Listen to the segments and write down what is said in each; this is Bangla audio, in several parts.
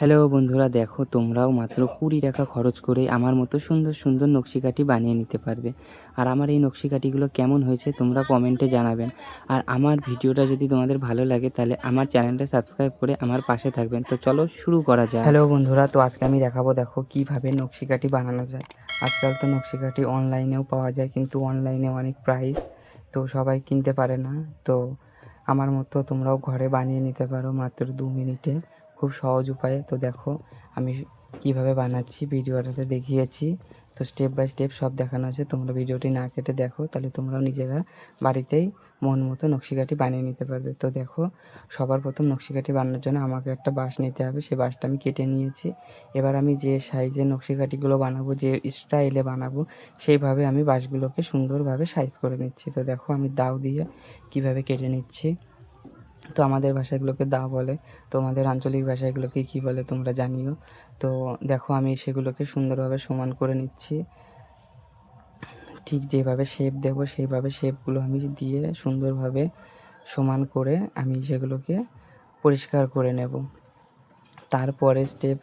হ্যালো বন্ধুরা, দেখো তোমরাও মাত্র কুড়ি টাকা খরচ করে আমার মতো সুন্দর সুন্দর নকশিকাঠি বানিয়ে নিতে পারবে। আর আমার এই নকশিকাঠিগুলো কেমন হয়েছে তোমরা কমেন্টে জানাবেন। আর আমার ভিডিওটা যদি তোমাদের ভালো লাগে তাহলে আমার চ্যানেলটা সাবস্ক্রাইব করে আমার পাশে থাকবেন। তো চলো শুরু করা যায় হ্যালো বন্ধুরা, তো আজকে আমি দেখাবো দেখো কীভাবে নকশিকাঠি বানানো যায়। আজকাল তো নকশিকাঠি অনলাইনেও পাওয়া যায়, কিন্তু অনলাইনে অনেক প্রাইস তো সবাই কিনতে পারে না। তো আমার মতো তোমরাও ঘরে বানিয়ে নিতে পারো মাত্র দু মিনিটে। খুব সহজ উপায়ে। তো দেখো, আমি কীভাবে বানাচ্ছি, ভিডিওটাতে দেখিয়েছি। তো স্টেপ বাই স্টেপ সব দেখানো আছে। তোমরা ভিডিওটি না কেটে দেখো, তাহলে তোমরাও নিজেরা বাড়িতেই মন মতো নকশিকাঠি বানিয়ে নিতে পারবে। তো দেখো, সবার প্রথম নকশিকাঠি বানানোর জন্য আমাকে একটা বাঁশ নিতে হবে। সেই বাঁশটা আমি কেটে নিয়েছি। এবার আমি যে সাইজের নকশিকাঠিগুলো বানাবো, যে স্টাইলে বানাবো, সেইভাবে আমি বাঁশগুলোকে সুন্দরভাবে সাইজ করে নিচ্ছি। তো দেখো, আমি দাও দিয়ে কীভাবে কেটে নিচ্ছি। তো আমাদের ভাষাগুলোকে দা বলে তোমাদের আঞ্চলিক ভাষাগুলোকে কী বলে তোমরা জানিও। তো দেখো আমি সেগুলোকে সুন্দরভাবে সমান করে নিচ্ছি। ঠিক যেভাবে শেপ দেবো, সেইভাবে শেপগুলো আমি দিয়ে সুন্দরভাবে সমান করে আমি সেগুলোকে পরিষ্কার করে নেব। তারপরে স্টেপ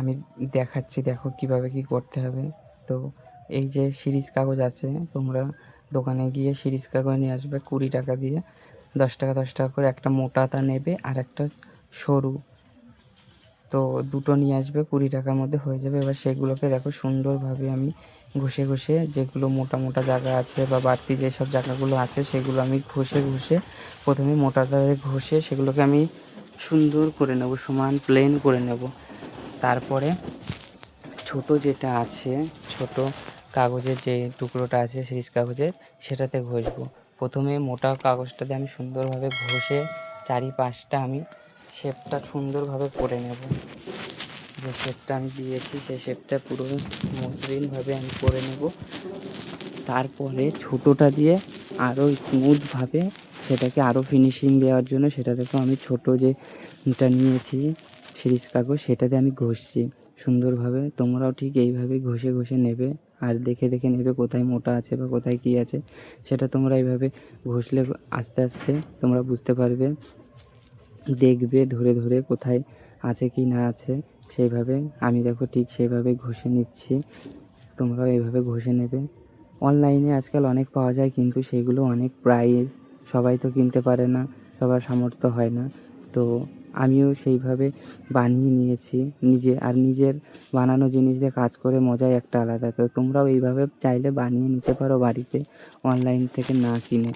আমি দেখাচ্ছি, দেখো কীভাবে কি করতে হবে। তো এই যে সিরিজ কাগজ আছে, তোমরা দোকানে গিয়ে সিরিজ কাগজ নিয়ে আসবে কুড়ি টাকা দিয়ে। দশ টাকা দশ টাকা করে একটা মোটাতা নেবে আর একটা সরু। তো দুটো নিয়ে আসবে, কুড়ি টাকার মধ্যে হয়ে যাবে। এবার সেগুলোকে দেখো সুন্দরভাবে আমি ঘষে ঘষে যেগুলো মোটা মোটা জায়গা আছে বা বাড়তি যেসব জায়গাগুলো আছে সেগুলো আমি ঘষে ঘষে প্রথমে মোটাতারে ঘষে সেগুলোকে আমি সুন্দর করে নেব, সমান প্লেন করে নেব। তারপরে ছোট যেটা আছে, ছোট কাগজের যে টুকরোটা আছে, সিরিজ কাগজের, সেটাতে ঘষবো। প্রথমে মোটা কাগজটাতে আমি সুন্দরভাবে ঘষে চারিপাশটা আমি শেপটা সুন্দরভাবে করে নেব। যে শেপটা আমি দিয়েছি, সেই শেপটা পুরো মসৃণভাবে আমি করে নেব। তারপরে ছোটোটা দিয়ে আরও স্মুথভাবে সেটাকে আরও ফিনিশিং দেওয়ার জন্য সেটা থেকেও আমি ছোট যে টা নিয়েছি সিরিজ কাগজ সেটাতে আমি ঘষছি। সুন্দরভাবে তোমরাও ঠিক এইভাবে ঘষে ঘষে নেবে। আর দেখে দেখে নেবে কোথায় মোটা আছে বা কোথায় কী আছে। সেটা তোমরা এইভাবে ঘষলে আস্তে আস্তে তোমরা বুঝতে পারবে। দেখবে ধরে ধরে কোথায় আছে কি না আছে, সেইভাবে। আমি দেখো ঠিক সেইভাবে ঘষে নিচ্ছি। তোমরাও এইভাবে ঘষে নেবে। অনলাইনে আজকাল অনেক পাওয়া যায় কিন্তু সেগুলো অনেক প্রাইস সবাই তো কিনতে পারে না, সবার সামর্থ্য হয় না। তো আমিও সেইভাবে বানিয়ে নিয়েছি। নিজে, আর নিজের বানানো জিনিস দিয়ে কাজ করে মজাই একটা আলাদা। তো তোমরাও এইভাবে চাইলে বানিয়ে নিতে পারো বাড়িতে অনলাইন থেকে না কিনে।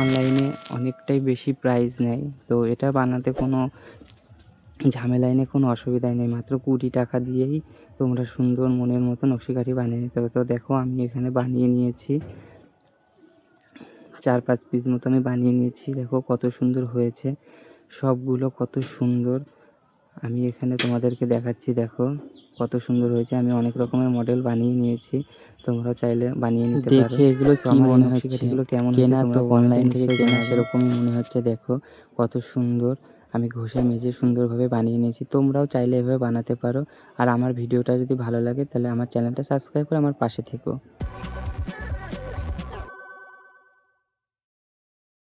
অনলাইনে অনেকটাই বেশি প্রাইস নেয়। তো এটা বানাতে কোনো ঝামেলায় নেই, কোনো অসুবিধাই নেই। মাত্র কুড়ি টাকা দিয়েই তোমরা সুন্দর মনের মতো নকশিকাঠি বানিয়ে নিতে হবে তো দেখো, আমি এখানে বানিয়ে নিয়েছি। চার পাঁচ পিস মতো আমি বানিয়ে নিয়েছি। দেখো কত সুন্দর হয়েছে। সবগুলো কত সুন্দর। আমি এখানে তোমাদেরকে দেখাচ্ছি দেখো কত সুন্দর হয়েছে। আমি অনেক রকমের মডেল বানিয়ে নিয়েছি তোমরা চাইলে বানিয়ে নিতে পারো। দেখে এগুলো কি মনে হচ্ছে কাঠিগুলো কেমন কেনা তো অনলাইন থেকে কেনা। সেরকমই মনে হচ্ছে দেখো কত সুন্দর। আমি ঘষে মেজে সুন্দরভাবে বানিয়ে নিয়েছি তোমরাও চাইলে এভাবে বানাতে পারো। আর আমার ভিডিওটা যদি ভালো লাগে তাহলে আমার চ্যানেলটা সাবস্ক্রাইব করে আমার পাশে থেকো।